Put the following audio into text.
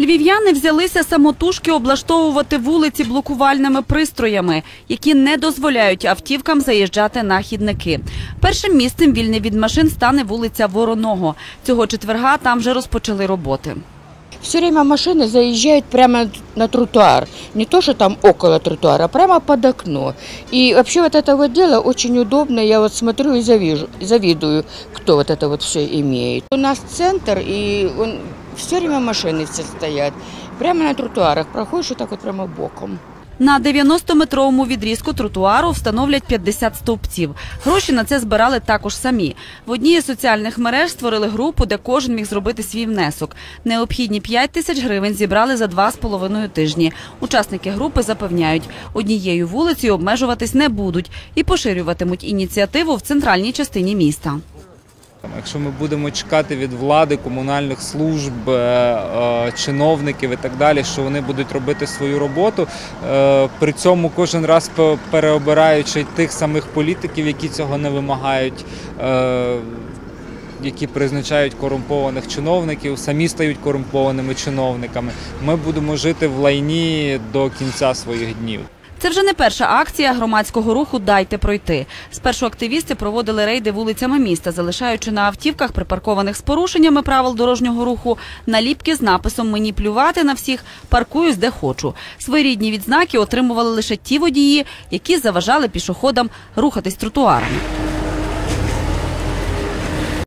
Львів'яни взялися самотужки облаштовувати вулиці блокувальними пристроями, які не дозволяють автівкам заїжджати на хідники. Першим місцем вільне від машин стане вулиця Вороного. Цього четверга там вже розпочали роботи. Все время машины заезжают прямо на тротуар. Не то, что там около тротуара, а прямо под окно. И вообще вот это вот дело очень удобно. Я вот смотрю и завижу, завидую, кто вот это вот все имеет. У нас центр, и он, все время машины все стоят. Прямо на тротуарах проходишь вот так вот прямо боком. На 90-метровому відрізку тротуару встановлять 50 стовпців. Гроші на це збирали також самі. В одній із соціальних мереж створили групу, де кожен міг зробити свій внесок. Необхідні 5 тисяч гривень зібрали за два з половиною тижні. Учасники групи запевняють, однією вулицею обмежуватись не будуть і поширюватимуть ініціативу в центральній частині міста. Якщо ми будемо чекати від влади, комунальних служб, е, е, чиновників і так далі, що вони будуть робити свою роботу, е, при цьому кожен раз переобираючи тих самих політиків, які цього не вимагають. Які призначають корумпованих чиновників, самі стають корумпованими чиновниками. Ми будемо жити в лайні до кінця своїх днів. Це вже не перша акція громадського руху Дайте пройти. Спершу активісти проводили рейди вулицями міста, залишаючи на автівках, припаркованих з порушеннями правил дорожнього руху, наліпки з написом Мені плювати на всіх, паркуюсь де хочу. Своєрідні відзнаки отримували лише ті водії, які заважали пішоходам рухатись тротуарами.